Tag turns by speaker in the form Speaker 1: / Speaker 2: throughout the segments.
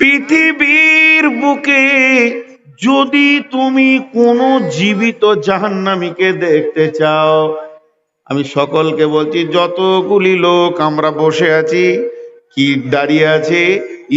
Speaker 1: পৃথিবীর বুকে যদি তুমি কোনো জীবিত জাহান্নামীকে দেখতে চাও, আমি সকলকে বলছি, যতগুলি লোক আমরা বসে আছি, কি দাঁড়িয়ে আছে,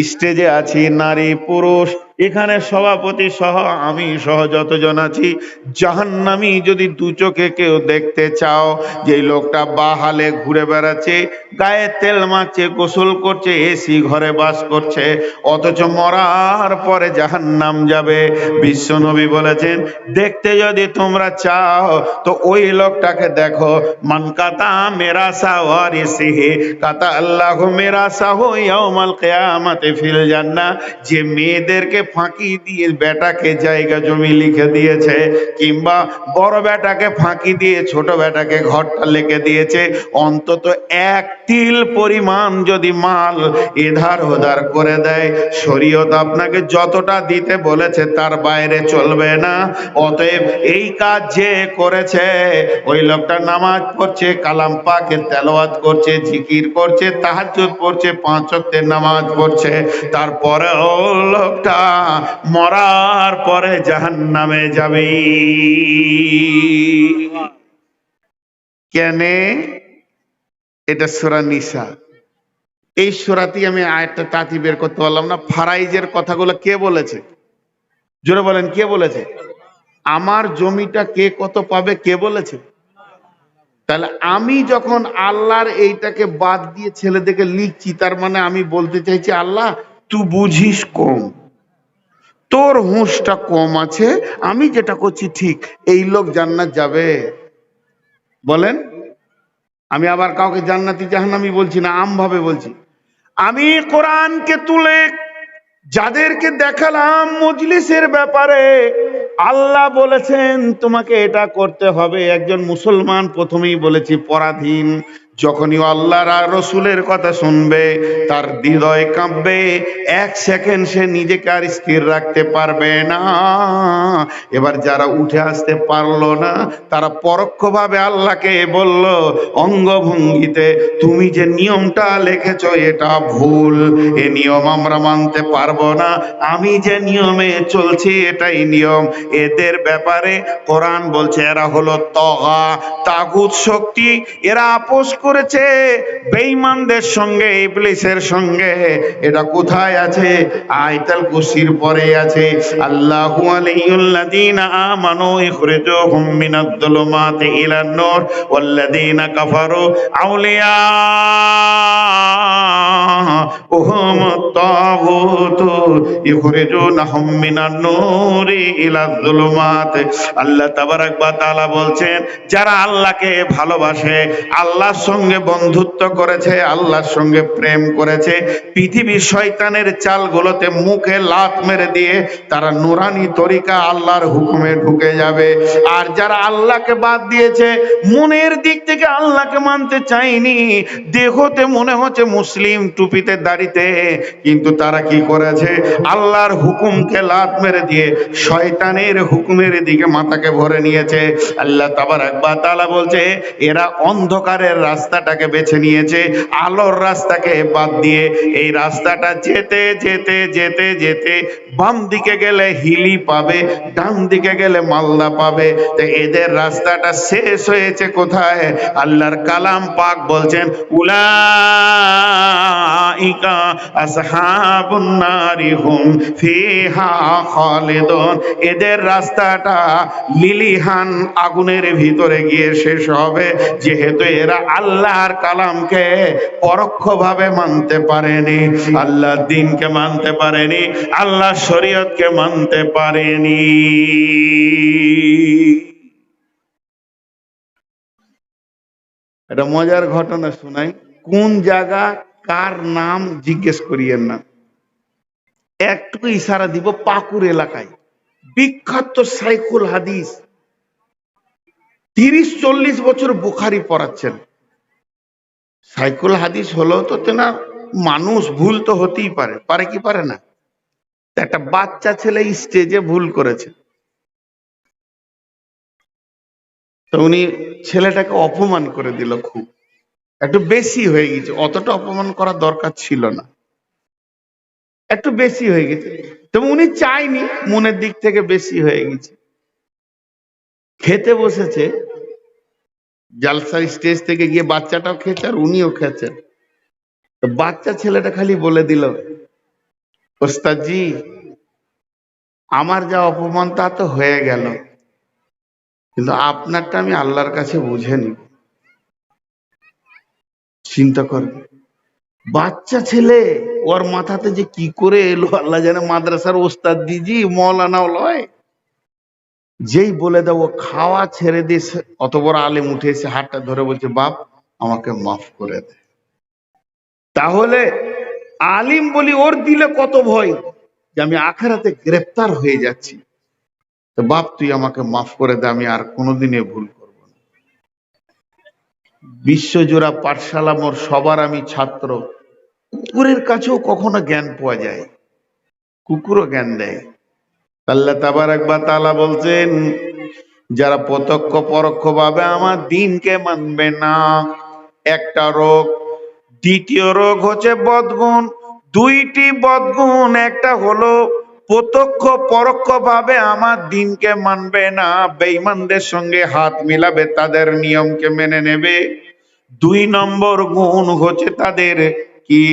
Speaker 1: স্টেজে আছি, নারী, পুরুষ এখানে সভাপতি সহ আমি সহ যতজন আছি, জাহান্নামি যদি দু চোখে কেউ দেখতে চাও যে লোকটা বাহালে ঘুরে বেড়াচ্ছে, গায়ে তেল মাখছে, গোসল করছে, এসি ঘরে বাস করছে, অথচ মরার পরে জাহান্নাম যাবে। বিশ্বনবী বলেছেন, দেখতে যদি তোমরা চাও, তো ওই লোকটাকে দেখো। মান কাতা মেরা সাওয়ারিসিহি কাতা আল্লাহ মেরা সাহু ইয়াউমাল কিয়ামাতে ফিল জান্নাহ। যে মেয়েদেরকে ফাঁকি দিয়ে বেটাকে জায়গা জমি লিখে দিয়েছে, কিংবা বড় বেটাকে ফাঁকি দিয়ে ছোট বেটাকে ঘরটা লিখে দিয়েছে, অন্তত এক তিল পরিমাণ যদি মাল এধার ওধার করে দেয়, শরীয়ত আপনাকে যতটা দিতে বলেছে তার বাইরে চলবে না। অতএব এই কাজ যে করেছে, ওই লোকটা নামাজ পড়ছে, কালাম পাকের তেলাওয়াত করছে, জিকির করছে, তাহাজ্জুদ পড়ছে, পাঁচ ওয়াক্তের নামাজ পড়ছে। তারপরে ও লোকটা মরার পরে জাহান্নামে যাবে। কেনে? এটা সূরা নিসা। এই সূরাতেই আমি আয়াতটা তাতি বের করতে পারলাম না। ফারাইজের কথাগুলো কে বলেছে? জোরে বলেন, কে বলেছে? আমার জমিটা কে কত পাবে, কে বলেছে? তাহলে আমি যখন আল্লাহর এইটাকে বাদ দিয়ে ছেলেদেরকে লিখছি, তার মানে আমি বলতে চাইছি, আল্লাহ, তুই বুঝিস কম। তোর হুঁশটা কম আছে, আমি যেটা করছি ঠিক, এই লোক জান্নাত যাবে। বলেন? আমি আবার কাউকে জান্নাতি জাহান্নামি বলছি না আম ভাবে বলছি। আমি কোরআনকে তুলে যাদেরকে দেখালাম মজলিসের ব্যাপারে, আল্লাহ বলেছেন, তোমাকে এটা করতে হবে। একজন মুসলমান প্রথমেই বলেছি, পরাধীন যখনই আল্লাহর আর রসুলের কথা শুনবে, তার হৃদয় কাঁপবে। এক সেকেন্ড সে নিজেকে আর স্থির রাখতে পারবে না। এবার যারা উঠে আসতে পারল না, তারা পরোক্ষভাবে আল্লাহকে বলল, অঙ্গভঙ্গিতে তুমি যে নিয়মটা লিখেছ, এটা ভুল। এ নিয়ম আমরা মানতে পারব না। আমি যে নিয়মে চলছি, এটাই নিয়ম। এদের ব্যাপারে কোরআন বলছে, এরা হলো তগা তাগুত শক্তি। এরা আপোষ করেছে বেঈমানদের সঙ্গে, ইবলিসের সঙ্গে। এটা কোথায় আছে? আয়তাল কুরসির পরে আছে। আল্লাহু আলাইহিল্লাযীনা আমানু ইখরিজুহুম মিনাদ যুলুমাতি ইলান নূর ওয়াল্লাযীনা কাফারু আউলিয়া ওহুম তাগুত ইখরিজুনাহুম মিনান নূরি ইলা যুলুমাত আল্লাহ তাবারাক ওয়া তাআলা বলছেন, যারা আল্লাহকে ভালোবাসে আল্লাহর সঙ্গে বন্ধুত্ব করেছে, আল্লাহর সঙ্গে প্রেম করেছে। পৃথিবীর শয়তানের চালগুলোতে মুখে লাত মেরে দিয়ে তারা নুরানি তরিকা আল্লাহর হুকুমে ঢুকে যাবে। আর যারা আল্লাহকে বাদ দিয়েছে, মনের দিক থেকে আল্লাহকে মানতে চায়নি। দেহতে মনে হচ্ছে মুসলিম টুপিতে দাড়িতে, কিন্তু তারা কি করেছে? আল্লাহর হুকুমকে লাত মেরে দিয়ে শয়তানের হুকুমের দিকে মাথাকে ভরে নিয়েছে। আল্লাহ তাবার একবার তালা বলছে, এরা অন্ধকারের রাস্তাটাকে বেছে নিয়েছে আলোর রাস্তাকে বাদ দিয়ে। এই রাস্তাটা যেতে যেতে যেতে যেতে বাম দিকে গেলে হিলি পাবে ডান দিকে গেলে মালদা পাবে। তো এদের রাস্তাটা শেষ হয়েছে কোথায়? আল্লাহর কালাম পাক বলছেন, উলাইকা এদের রাস্তাটা লিলিহান আগুনের ভিতরে গিয়ে শেষ হবে, যেহেতু এরা আল্লাহর কালামকে পরোক্ষভাবে মানতে পারেনি, আল্লাহর দিনকে মানতে পারেনি, আল্লাহ শরীয়তকে মানতে পারেনি। এটা মজার ঘটনা শোনাই। কোন জায়গা কার নাম জিজ্ঞেস করিয়েন না। একটু ইশারা দিব পাকুর এলাকায়। বিখ্যাত সাইকুল হাদিস। তিরিশ চল্লিশ বছর বুখারি পড়াচ্ছেন। সাইকুল হাদিস হলো তো তেনা মানুষ ভুল তো হতেই পারে। পারে কি পারে না? একটা বাচ্চা ছেলে স্টেজে ভুল করেছে। তো উনি ছেলেটাকে অপমান করে দিল খুব। একটু বেশি হয়ে গেছে, অতটা অপমান করার দরকার ছিল না। একটু বেশি হয়ে গেছে। তবে উনি চাইনি মনের দিক থেকে বেশি হয়ে গেছে। খেতে বসেছে, জালসার স্টেজ থেকে গিয়ে বাচ্চাটাও খেয়েছে আর উনিও খেয়েছেন। তো বাচ্চা ছেলেটা খালি বলে দিল ওস্তাদজি, আমার যা অপমান তা তো হয়ে গেল। কিন্তু আপনারটা আমি আল্লাহর কাছে বুঝে নিব। চিন্তা করবে বাচ্চা ছেলে, ওর মাথাতে যে কি করে এলো, আল্লাহ জানে মাদ্রাসার ওস্তাদ দিজি মৌলানাও লয়। যেই বলে দেব খাওয়া ছেড়ে দিয়ে অত বড় আলেম উঠে এসে হাতটা ধরে বলছে, বাপ, আমাকে মাফ করে দে। তাহলে আলিম বলি ওর দিলে কত ভয়? যে আমি আখেরাতে গ্রেফতার হয়ে যাচ্ছি। বাপ, তুই আমাকে মাফ করে দে, আমি আর কোনোদিনে ভুল করব না। বিশ্বজোড়া পাঠশালা মোর সবার আমি ছাত্র। কুকুরের কাছেও কখনো জ্ঞান পাওয়া যায়। কুকুরও জ্ঞান দেয়। আল্লাহ তাবারাক একবার তালা বলছেন, যারা প্রত্যক্ষ পরোক্ষ ভাবে আমার দিনকে মানবে না, একটা রোগ দ্বিতীয় রোগ হচ্ছে বদগুণ। দুইটি বদগুণ, একটা হলো প্রত্যক্ষ পরোক্ষ ভাবে আমার দিনকে মানবে না, বেঈমানদের সঙ্গে হাত মিলাবে, তাদের নিয়মকে মেনে নেবে। দুই নম্বর গুণ হচ্ছে তাদের কি?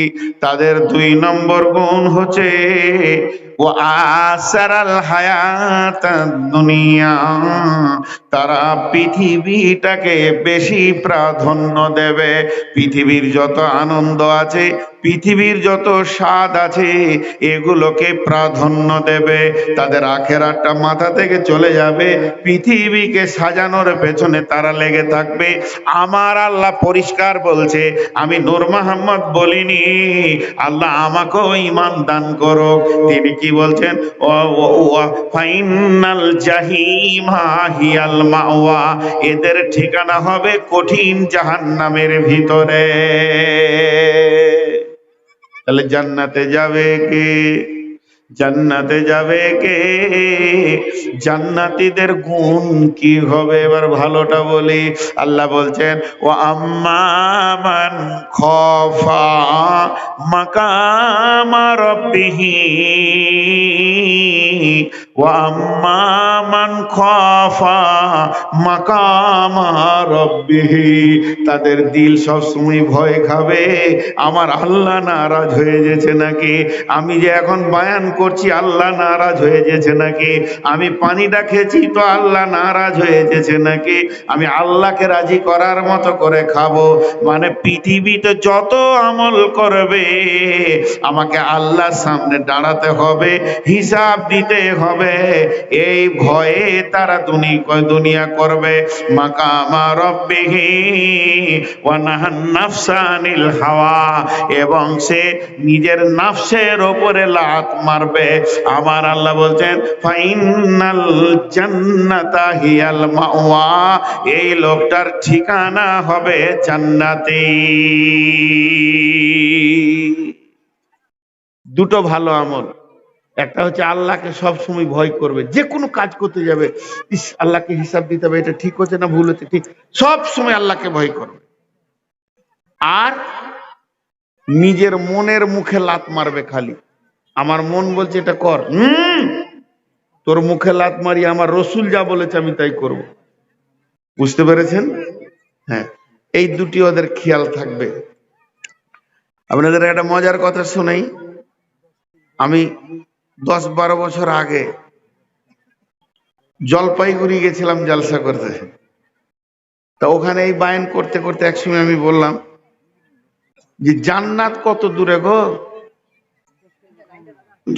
Speaker 1: তাদের দুই নম্বর গুণ হচ্ছে হায়াত দুনিয়া। তারা পৃথিবীটাকে বেশি প্রাধান্য দেবে। পৃথিবীর যত আনন্দ আছে, পৃথিবীর যত স্বাদ আছে, এগুলোকে প্রাধান্য দেবে। তাদের আখেরাটা মাথা থেকে চলে যাবে। পৃথিবীকে সাজানোর পেছনে তারা লেগে থাকবে। আমার আল্লাহ পরিষ্কার বলছে, আমি নূর মোহাম্মদ বলিনি, আল্লাহ আমাকেও ইমান দান করো তিনি কি বলছেন ও- ও- ফাইনাল জাহিমা হিয়াল মাওয়া, এদের ঠিকানা হবে কঠিন জাহান্নামের ভিতরে। তাহলে জান্নাতে যাবে কে? জান্নাতে যাবে কে? জান্নাতীদের গুণ কি হবে? এবার ভালোটা বলি। আল্লাহ বলছেন ও আম্মান খফা মাকামা রব্বিহি। ও আম্মান খফা মাকামা রব্বিহি তাদের দিল সবসময় ভয় খাবে, আমার আল্লাহ নারাজ হয়ে গেছে নাকি? আমি যে এখন বায়ান করছি, আল্লাহ নারাজ হয়ে গেছে নাকি? আমি পানিটা খেয়েছি তো আল্লাহ নারাজ হয়ে গেছে নাকি? আমি আল্লাহকে রাজি করার মতো করে খাব। মানে পৃথিবীতে যত আমল করবে, আমাকে আল্লাহর সামনে দাঁড়াতে হবে, হিসাব দিতে হবে এই ভয়ে তারা দুনি দুনিয়া করবে। মাকামা রব্বিহি ওয়া নাহান নাফসানিল হাওয়া। এবং সে নিজের নাফসের লাত মারবে। আমার আল্লাহ বলছেন, ফাইনাল জান্নাতা হিয়াল মাওয়া। এই লোকটার ঠিকানা হবে দুটো ভালো আমল। একটা হচ্ছে আল্লাহকে সব সময় ভয় করবে যে কোনো কাজ করতে যাবে, ইস, আল্লাহকে হিসাব দিতে হবে, এটা ঠিক হচ্ছে না, ভুল হচ্ছে, ঠিক। সব সময় আল্লাহকে ভয় করবে। আর নিজের মনের মুখে লাত মারবে খালি। আমার মন বলছে, এটা কর। হুম, তোর মুখে লাত মারি, আমার রসুল যা বলেছে, আমি তাই করব। বুঝতে পেরেছেন? হ্যাঁ এই দুটি ওদের খেয়াল থাকবে। আপনাদের একটা মজার কথা শোনাই। আমি দশ বারো বছর আগে জলপাইগুড়ি গেছিলাম জলসা করতে। তা ওখানে এই বায়ন করতে করতে একসময় আমি বললাম যে, জান্নাত কত দূরে গো?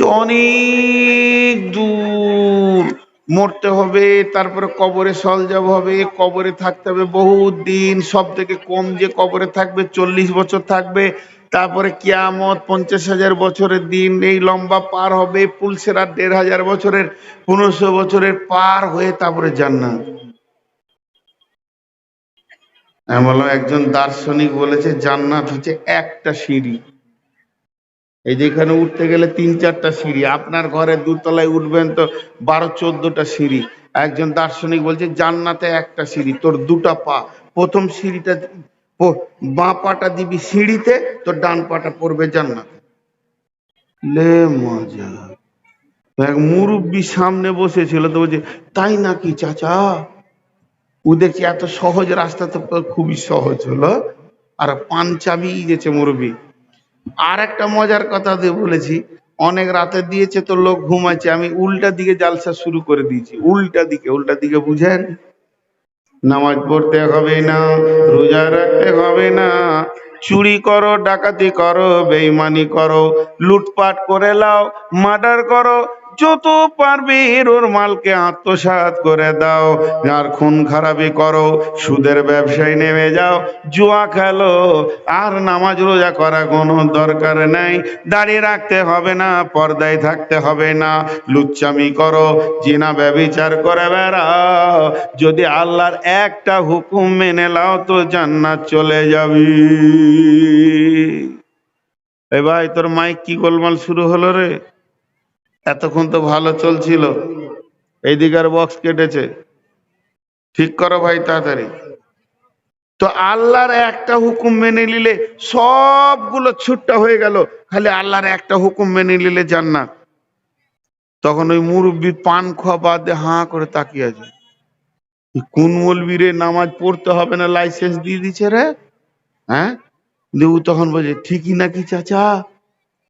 Speaker 1: অনেক দূর। মরতে হবে, তারপরে কবরে সলজাব হবে, কবরে থাকতে হবে বহুত দিন সব থেকে কম যে কবরে থাকবে, চল্লিশ বছর থাকবে। তারপরে কিয়ামত পঞ্চাশ হাজার বছরের দিন, এই লম্বা পার হবে, পুলসেরা দেড় হাজার বছরের, পনেরোশো বছরের পার হয়ে তারপরে জান্নাত। বললাম, একজন দার্শনিক বলেছে, জান্নাত হচ্ছে একটা সিঁড়ি। এই যেখানে উঠতে গেলে তিন চারটা সিঁড়ি, আপনার ঘরে দুতলায় উঠবেন তো বারো চোদ্দটা সিঁড়ি। একজন দার্শনিক বলছে, জান্নাতে একটা সিঁড়ি, তোর দুটা পা। প্রথম সিঁড়িটা বাঁ পাটা দিবি সিঁড়িতে, তোর ডান পাটা পড়বে জান্নাতে। লে মজা। এক মুরব্বী সামনে বসেছিল, তো বলছে, তাই নাকি চাচা? ও দেখছি এত সহজ রাস্তা তো খুবই সহজ হলো। আর পান চাবি গেছে মুরব্বী। আর একটা মজার কথা দিয়ে বলেছি, অনেক রাতে দিয়েছে তো লোক ঘুমাচ্ছে, আমি উল্টা দিকে জালসা শুরু করে দিয়েছি। উল্টা দিকে উল্টা দিকে বুঝেন? নামাজ পড়তে হবে না, রোজা রাখতে হবে না। চুরি করো, ডাকাতি করো, বেইমানি করো, লুটপাট করে লাও, মার্ডার করো যত পারবে ওর মালকে আত্মসাৎ করে দাও। আর খুন খারাপি করো, সুদের ব্যবসায় নেমে যাও। জুয়া খেলো, আর নামাজ রোজা করা কোনো দরকার নেই। দাঁড়িয়ে রাখতে হবে না, পর্দায় থাকতে হবে না। লুচ্চামি করো, জিনা ব্যবিচার করে বেড়াও। যদি আল্লাহর একটা হুকুম মেনে লাও তো জান্নাত চলে যাবি। এ ভাই, তোর মাইক কি গোলমাল শুরু হলো রে? এতক্ষণ তো ভালো চলছিল। এইদিকার বক্স কেটেছে। ঠিক করো ভাই তাড়াতাড়ি। তো আল্লাহর একটা হুকুম মেনে নিলে সবগুলো ছুট্টা হয়ে গেল, খালি আল্লাহর একটা হুকুম মেনে নিলে জান্নাত তখন ওই মুরব্বী পান বাদ দিয়ে হাঁ করে তাকিয়ে আছে। কোন মলবি রে নামাজ পড়তে হবে না লাইসেন্স দিয়ে দিছে রে? হ্যাঁ? দেউ তখন বলছে, ঠিকই নাকি চাচা?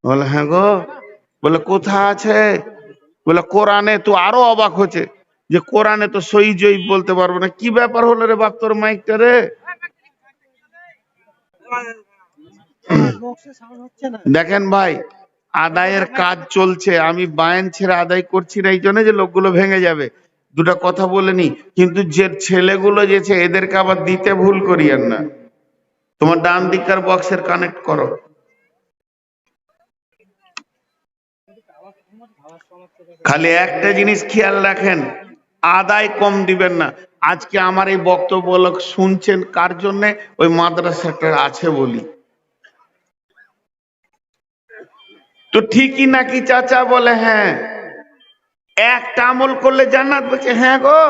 Speaker 1: বলে হ্যাঁ গো। বলে কোথা আছে? বলে, কোরআনে তো আরও অবাক হচ্ছে যে কোরআনে তো সই জয়ী বলতে পারব না। কি ব্যাপার হলো রে বাপ তোর মাইকটা রে? দেখেন ভাই, আদায়ের কাজ চলছে। আমি বায়ান ছেড়ে আদায় করছি না, এই জন্য যে লোকগুলো ভেঙে যাবে। দুটা কথা বলে নি, কিন্তু যে ছেলেগুলো যেছে, এদেরকে আবার দিতে ভুল করিয়েন না। তোমার ডান দিককার বক্সের কানেক্ট করো। খালি একটা জিনিস খেয়াল রাখেন, আদায় কম দিবেন না। আজকে আমার এই বক্তব্য লোক শুনছেন কার জন্য? ওই মাদ্রাসাটা আছে বলি। তো ঠিকই নাকি চাচা বলে হ্যাঁ। একটা আমল করলে জান্নাত বলছে হ্যাঁ গো।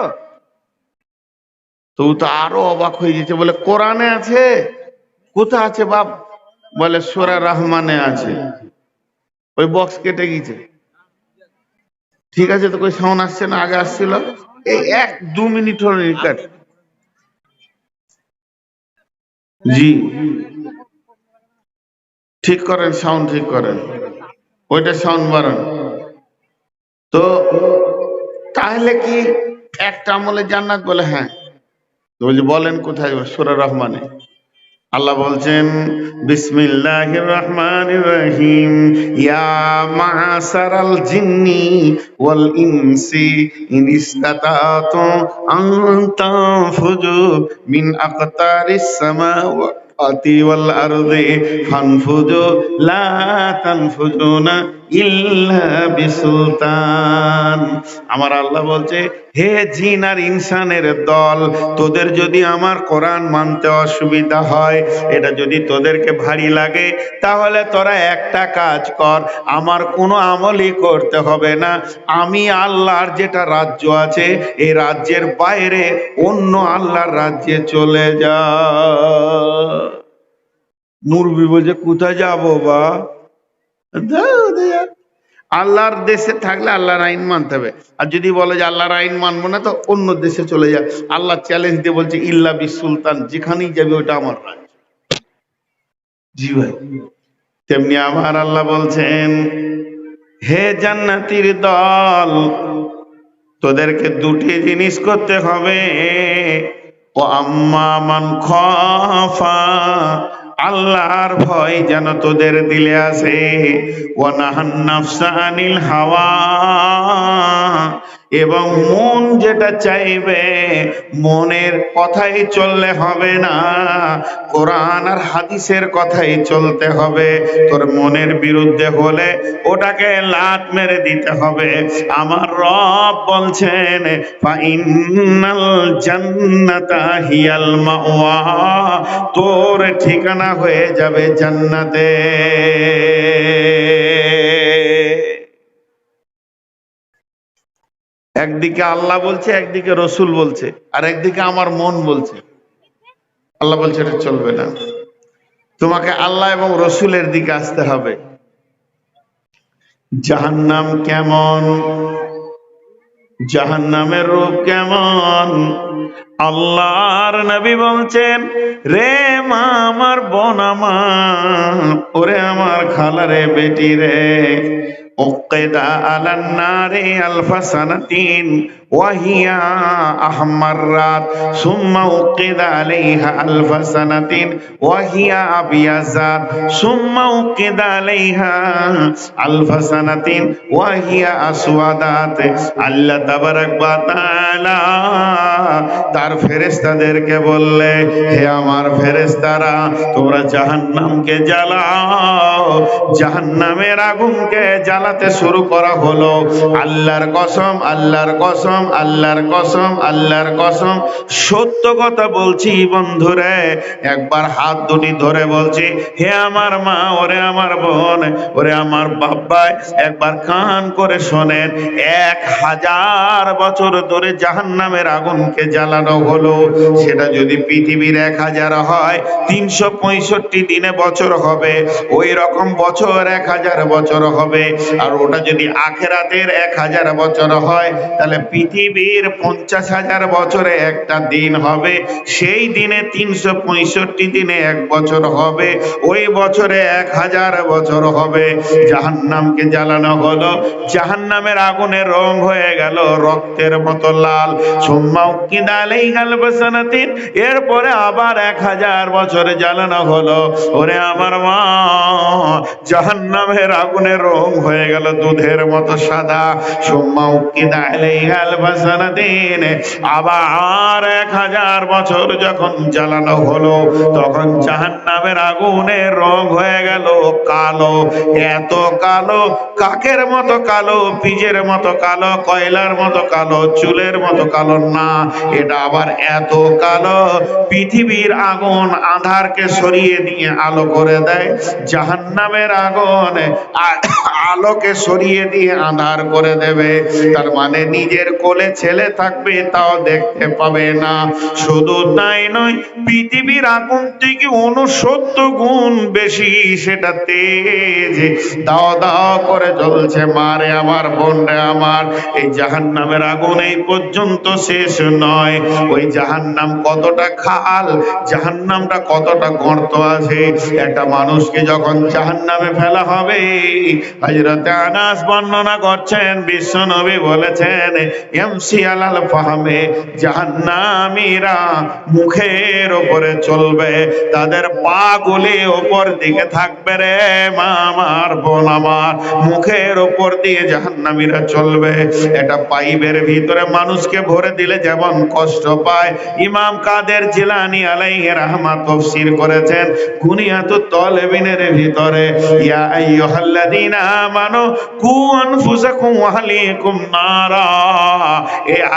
Speaker 1: তো তো আরও অবাক হয়ে গেছে, বলে, কোরআনে আছে? কোথা আছে বাপ? বলে, সোরা রহমানে আছে। ওই বক্স কেটে গেছে ঠিক আছে, তো কই সাউন্ড আসছে না? আগে আসছিল। এই এক, দু মিনিট হলো রিকার্ড জি। ঠিক করেন, সাউন্ড ঠিক করেন। ওইটা সাউন্ড বাড়ান। তো তাহলে কি একটা আমলে জান্নাত বলে হ্যাঁ। বলেন কোথায় সুরা রহমানে। আল্লাহ বলছেন, বিসমিল্লাহির রহমানির রহিম। ইয়া মাসারাল জিন্নি ওয়াল ইনসি। ইন ইসতাতাতু আন তানফুজু মিন আকতারিস সামাওয়াতি ওয়াল আরদি। ফানফুজু লা তানফুজুনা আমার আল্লাহ বলছে, হে জিন আর ইনসানের দল, তোদের যদি আমার কোরআন মানতে অসুবিধা হয়, এটা যদি তোদেরকে ভারী লাগে, তাহলে তোরা একটা কাজ কর, আমার কোনো আমলই করতে হবে না। আমি আল্লাহর যেটা রাজ্য আছে এই রাজ্যের বাইরে অন্য আল্লাহর রাজ্যে চলে যা। মুরবি বলছে, কোথায় যাব বা। আল্লাহর দেশে থাকলে আল্লাহর আইন মানতে হবে। আর যদি বলে যে আল্লাহর আইন মানবো না, তো অন্য দেশে চলে যা। আল্লাহ চ্যালেঞ্জ দিয়ে বলছে, ইল্লা বি সুলতান যেখানেই যাবে ওটা আমার রাজ জি ভাই। তেমনি আমার আল্লাহ বলছেন, হে জান্নাতির দল, তোদেরকে দুটি জিনিস করতে হবে। ও আম্মা মান খফা আল্লাহর ভয় যেন তোদের দিলে আসে। ও নাফসানিল হাওয়া। এবং মন যেটা চাইবে, মনের কথাই চললে হবে না। কোরআন আর হাদিসের কথাই চলতে হবে। তোর মনের বিরুদ্ধে হলে ওটাকে লাত মেরে দিতে হবে। আমার রব বলছেন, ফাইনাল জান্নাতা হিয়াল মাওয়া। তোর ঠিকানা হয়ে যাবে জান্নাতে। একদিকে আল্লাহ বলছে, একদিকে রসুল বলছে, আর একদিকে আমার মন বলছে। আল্লাহ বলছে, এটা চলবে না। তোমাকে আল্লাহ এবং রসুলের দিকে আসতে হবে। জাহান্নাম কেমন? জাহান্নামের রূপ কেমন? আল্লাহর নবী বলছেন, রে মা, আমার বোন আমার, ওরে আমার খালারে বেটি রে উকিদা আলান নারে আলফা সানাতিন وهي أحمرات ثم وقد عليها ألف سنة وهي أبيضات ثم وقد عليها ألف سنة وهي أسودات আল্লাহ তাবারাক ওয়া তাআলা তার ফেরেশতাদেরকে বললে হে আমার ফেরেশতারা তোমরা জাহান্নামকে জ্বালাও জাহান্নামের আগুনকে জ্বালাতে শুরু করা হলো আল্লাহর কসম আল্লাহর কসম আল্লাহর কসম আল্লাহর কসম। সত্য কথা বলছি বন্ধুরে, একবার হাত দুটি ধরে বলছি, হে আমার মা, ওরে আমার বোন, ওরে আমার বাব্বাই একবার কান করে শোনেন, এক হাজার বছর ধরে জাহান্নামের আগুনকে জ্বালানো হলো। সেটা যদি পৃথিবীর এক হাজার হয়, তিনশো পঁয়ষট্টি দিনে বছর হবে, ওই রকম বছর এক হাজার বছর হবে। আর ওটা যদি আখেরাতের এক হাজার বছর হয়, তাহলে পৃথিবীর পঞ্চাশ হাজার বছরে একটা দিন হবে, সেই দিনে তিনশো পঁয়ষট্টি দিনে এক বছর হবে, ওই বছরে এক হাজার বছর হবে। জাহান্নামকে জ্বালানো হলো, জাহান্নামের আগুনের রং হয়ে গেল রক্তের মতো লাল। সোম্মা উকিদালেই গেল বসানাতিন, এরপরে আবার এক হাজার বছরে জ্বালানো হলো। ওরে আমার মা, জাহান্নামের আগুনের রং হয়ে গেল দুধের মতো সাদা। সোম্মা উকিদালেই গেল বসানাতিন আবার এক হাজার বছর যখন জ্বালানো হলো, তখন রং হয়ে গেল কালো। এত কালো, কাকের মতো কালো পিজের মতো কালো, কয়লার মতো কালো, চুলের মতো কালো না। এটা আবার এত কালো, পৃথিবীর আগুন আধারকে সরিয়ে নিয়ে আলো করে দেয়। জাহান্নামের আগুন আলোকে সরিয়ে দিয়ে আধার করে দেবে। তার মানে নিজের কোলে ছেলে থাকবে, তাও দেখতে পাবে না। শুধু তাই নয়, পৃথিবীর আগুন থেকে অনুসত্তর গুণ বেশি সেটা তেজ। দাও দাও করে জ্বলছে মারে আমার বোনরে আমার। এই জাহান্নামের আগুন এই পর্যন্ত শেষ নয়। ওই জাহান্নাম কতটা খাল, জাহান্নামটা কতটা গর্ত আছে, একটা মানুষকে যখন জাহান্নামে ফেলা হবে হযরত আনাস বর্ণনা করছেন, বিশ্ব নবী বলেছেন এমসি আলাল ফাহামে, জাহান্নামীরা মুখের উপরে চলবে, তাদের পা গুলি উপর দিকে থাকবে রে মা আমার বোন আমার, মুখের উপর দিয়ে জাহান্নামীরা চলবে। এটা পাইপের ভিতরে মানুষকে ভরে দিলে যেমন কষ্ট পায়। ইমাম কাদের জিলানি আলাইহি রাহমাত তাফসীর করেছেন, গুনিয়াতুত তলেবিনের ভিতরে, ইয়া আইয়ুহাল্লাযীনা আমানু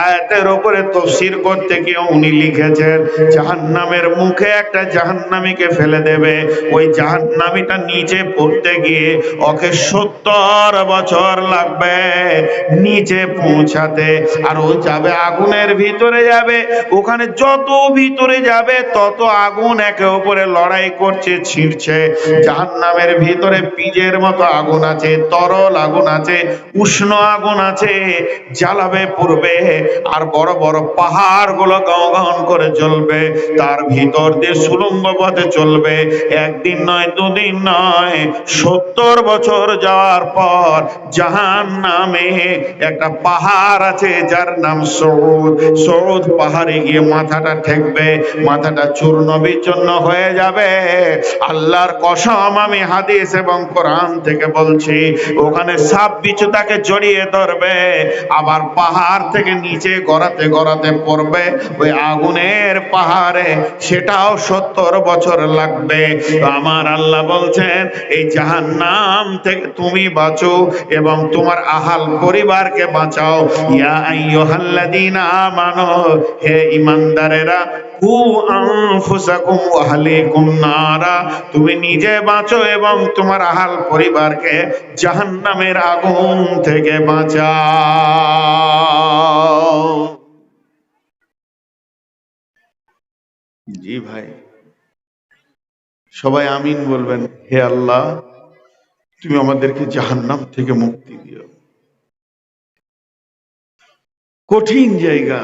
Speaker 1: আয়াতের উপরে করতে গিয়ে উনি লিখেছেন, জাহান্নামের মুখে একটা জাহান্নামীকে ফেলে দেবে। ওই জাহান্নামীটা নিচে পড়তে গিয়ে ওকে সত্তর বছর লাগবে নিচে পৌঁছাতে। আর ও যাবে আগুনের ভিতরে যাবে। ওখানে যত ভিতরে যাবে, তত আগুন একে ওপরে লড়াই করছে, ছিঁড়ছে। জাহান্নামের ভিতরে পিজের মতো আগুন আছে তরল আগুন আছে, উষ্ণ আগুন আছে, জ্বালাবে পূর্বে, আর বড় বড় পাহাড়গুলো গান করে চলবে তার ভিতর দিয়ে সুলম্ব পথে চলবে। একদিন নয়, দুদিন নয়, সত্তর বছর যাওয়ার পর জাহান নামে একটা পাহাড় আছে, যার নাম সৌদ। সৌদ পাহাড়ে গিয়ে মাথাটা ঠেকবে, মাথাটা চূর্ণ বিচূর্ণ হয়ে যাবে। আল্লাহর কসম আমি হাদিস এবং কোরআন থেকে বলছি ওখানে সাপ বিছু তাকে জড়িয়ে ধরবে, আবার পাহাড় থেকে নিচে গড়াতে গড়াতে পড়বে। ওই আগুনের পাহাড়ে সেটাও সত্তর বছর লাগবে। আমার আল্লাহ বলছেন, এই জাহান্নাম থেকে তুমি বাঁচো এবং তোমার আহাল পরিবারকে বাঁচাও। ইয়া হে নারা, তুমি নিজে বাঁচো এবং তোমার আহাল পরিবারকে জাহান্নামের আগুন থেকে বাঁচাও। জি ভাই। সবাই আমিন বলবেন, হে আল্লাহ, তুমি আমাদেরকে জাহান্নাম থেকে মুক্তি দিও। কঠিন জায়গা।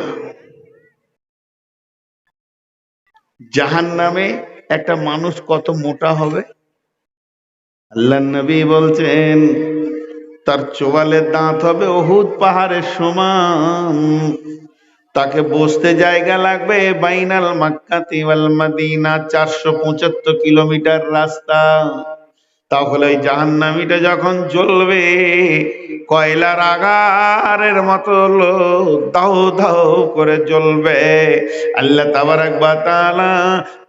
Speaker 1: জাহান্নামে একটা মানুষ কত মোটা হবে? আল্লাহ নবী বলছেন, তার চোয়ালের দাঁত হবে অহুদ পাহাড়ের সমান। তাকে বসতে জায়গা লাগবে বাইনাল মাক্কাতি ওয়াল মাদিনা, চারশো পঁচাত্তর কিলোমিটার রাস্তা। তাহলে ওই জাহান্নামীটা যখন জ্বলবে, কয়লার আগারের মতো দাও দাও করে জ্বলবে। আল্লাহ তাবারাক বা তাআলা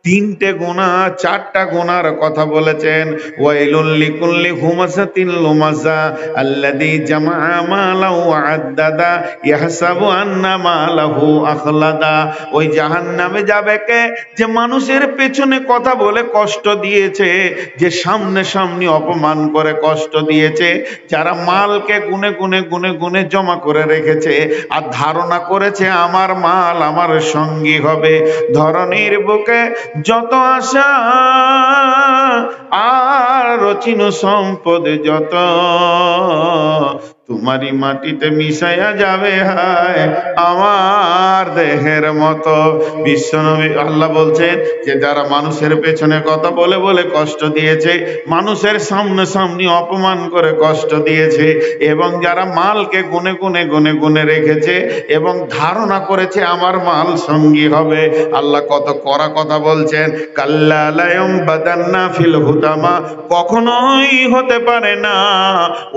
Speaker 1: তিনটে গোনা, চারটা গোনার কথা বলেছেন। ওয়াইলুল লিকুল্লি হুমাসাতিন লুমাসা আল্লাযী জামাআ মালাহু আদ্দাদা ইয়াহসাবু আন্না মালাহু আখলাদা। ওই জাহান্নামে যাবে কে? যে মানুষের পেছনে কথা বলে কষ্ট দিয়েছে, যে সামনে সামনে অপমান করে কষ্ট দিয়েছে, যারা মালকে গুনে গুনে গুনে গুনে জমা করে রেখেছে আর ধারণা করেছে, আমার মাল আমার সঙ্গী হবে। ধরনীর বুকে যত আশা আর রচিন সম্পদ যত। তোমারই মাটিতে মিশাইয়া যাবে হায়, আমার দেহের মতো। বিশ্বনবী আল্লাহ বলছেন যে, যারা মানুষের পেছনে কথা বলে বলে কষ্ট দিয়েছে, মানুষের সামনে সামনে অপমান করে কষ্ট দিয়েছে, এবং যারা মালকে গুনে গুনে গুনে গুনে রেখেছে, এবং ধারণা করেছে আমার মাল সঙ্গী হবে, আল্লাহ কত কড়া কথা বলছেন কাল্লালায়ম বাদান্না ফিল হুতামা কখনোই হতে পারে না,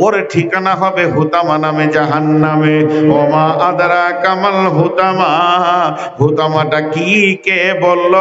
Speaker 1: ওর ঠিকানা হবে হুতামা নামে জাহান নামে ওমা আদরা কামাল হুতামা হুতামাটা কি কে বলল